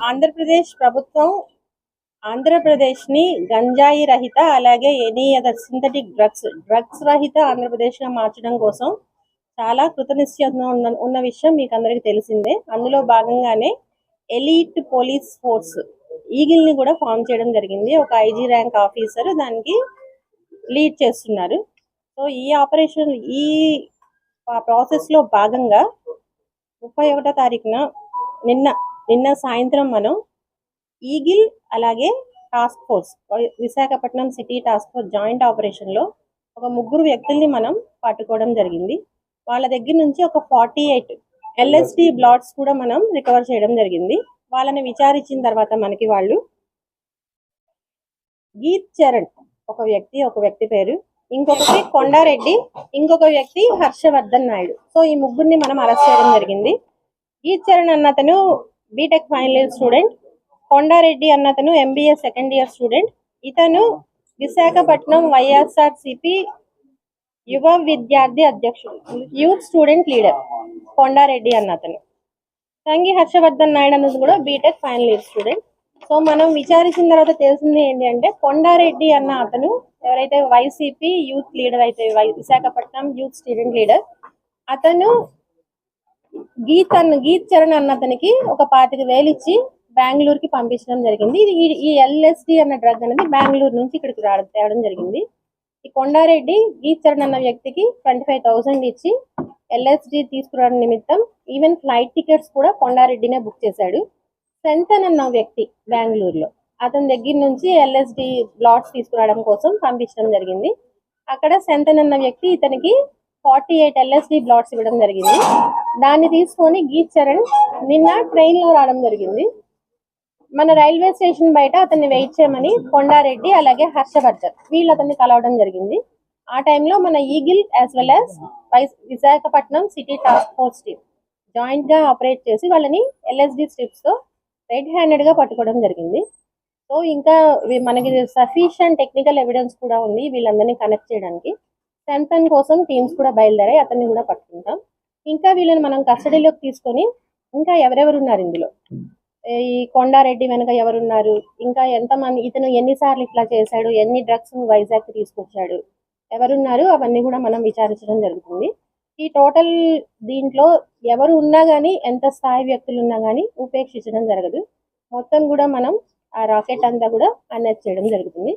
ఆంధ్రప్రదేశ్ ప్రభుత్వం ఆంధ్రప్రదేశ్ని గంజాయి రహిత అలాగే any other synthetic drugs drugs రహిత ఆంధ్రప్రదేశ్గా మార్చడం కోసం చాలా కృతనిశ్చయం ఉన్న విషయం మీకు అందరికీ తెలిసిందే. అందులో భాగంగానే ఎలీట్ పోలీస్ ఫోర్స్ ఈగిల్ని కూడా ఫామ్ చేయడం జరిగింది. ఒక ఐజీ ర్యాంక్ ఆఫీసర్ దానికి లీడ్ చేస్తున్నారు. సో ఈ ఆపరేషన్ ఈ ప్రాసెస్లో భాగంగా ముప్పై ఒకటో తారీఖున నిన్న నిన్న సాయంత్రం మనం ఈగిల్ అలాగే task force Visakhapatnam city task force joint ఆపరేషన్లో ఒక ముగ్గురు వ్యక్తుల్ని మనం పట్టుకోవడం జరిగింది. వాళ్ళ దగ్గర నుంచి ఒక ఫార్టీ ఎయిట్ ఎల్ఎస్డి బ్లాట్స్ కూడా మనం రికవర్ చేయడం జరిగింది. వాళ్ళని విచారించిన తర్వాత మనకి వాళ్ళు గీత్ చరణ్ ఒక వ్యక్తి ఒక వ్యక్తి పేరు ఇంకొకటి కొండారెడ్డి ఇంకొక వ్యక్తి హర్షవర్ధన్ నాయుడు. సో ఈ ముగ్గురిని మనం అరెస్ట్ చేయడం జరిగింది. గీత్ చరణ్ అన్న అతను BTech final year student Kondareddy అన్న అతను ఎంబీఏ సెకండ్ ఇయర్ స్టూడెంట్ ఇతను విశాఖపట్నం వైఎస్ఆర్ సిపి యువ విద్యార్థి అధ్యక్షుడు యూత్ స్టూడెంట్ లీడర్ కొండారెడ్డి అన్న అతను. తంగి హర్షవర్ధన్ నాయుడు అన్నది కూడా BTech final year student so మనం విచారించిన తర్వాత తెలిసింది ఏంటి అంటే కొండారెడ్డి అన్న అతను ఎవరైతే వైసీపీ యూత్ లీడర్ అయితే విశాఖపట్నం యూత్ స్టూడెంట్ లీడర్ అతను గీత్ అన్న గీత్ చరణ్ అన్న అతనికి ఒక పాతిక వేలు ఇచ్చి బెంగళూరుకి పంపించడం జరిగింది. ఇది ఈ- ఎల్ఎస్డి అన్న డ్రగ్ అనేది బెంగళూరు నుంచి ఇక్కడికి రావడం తేవడం జరిగింది. ఈ కొండారెడ్డి గీత్ చరణ్ అన్న వ్యక్తికి ట్వంటీ ఫైవ్ థౌసండ్ ఇచ్చి ఎల్ఎస్డి తీసుకురావడం నిమిత్తం ఈవెన్ ఫ్లైట్ టికెట్స్ కూడా కొండారెడ్డినే బుక్ చేశాడు. సెంతన్ అన్న వ్యక్తి బెంగళూరులో. అతని దగ్గర నుంచి ఎల్ఎస్డి బ్లాట్స్ తీసుకురావడం కోసం పంపించడం జరిగింది. అక్కడ సెంతన్ అన్న వ్యక్తి ఇతనికి ఫార్టీ ఎయిట్ ఎల్ఎస్డి బ్లాట్స్ ఇవ్వడం జరిగింది. దాన్ని తీసుకొని గీత్ చరణ్ నిన్న ట్రైన్లో రావడం జరిగింది. మన రైల్వే స్టేషన్ బయట అతన్ని వెయిట్ చేయమని కొండారెడ్డి అలాగే హర్షవర్ధన్ వీళ్ళు అతన్ని కలవడం జరిగింది. ఆ టైంలో మన eagle as well as Visakhapatnam city task force team జాయింట్గా operate చేసి వాళ్ళని ఎల్ఎస్డి స్ట్రిప్స్తో రెడ్ హ్యాండెడ్గా పట్టుకోవడం జరిగింది. సో ఇంకా మనకి సఫిషియంట్ టెక్నికల్ ఎవిడెన్స్ కూడా ఉంది వీళ్ళందరినీ కనెక్ట్ చేయడానికి. సెంతన్ కోసం టీమ్స్ కూడా బయలుదేరాయి అతన్ని కూడా పట్టుకుంటాం. ఇంకా వీళ్ళని మనం కస్టడీలోకి తీసుకొని ఇంకా ఎవరెవరు ఉన్నారు ఇందులో? ఈ కొండారెడ్డి వెనక ఎవరున్నారు? ఇంకా ఎంతమంది ఇతను ఎన్నిసార్లు ఇట్లా చేశాడు? ఎన్ని డ్రగ్స్ వైజాగ్ తీసుకొచ్చాడు? ఎవరున్నారు అవన్నీ కూడా మనం విచారించడం జరుగుతుంది. ఈ టోటల్ దీంట్లో ఎవరు ఉన్నా కానీ ఎంత స్థాయి వ్యక్తులు ఉన్నా కానీ ఉపేక్షించడం జరగదు. మొత్తం కూడా మనం ఆ రాకెట్ అంతా కూడా అన్నెస్ చేయడం జరుగుతుంది.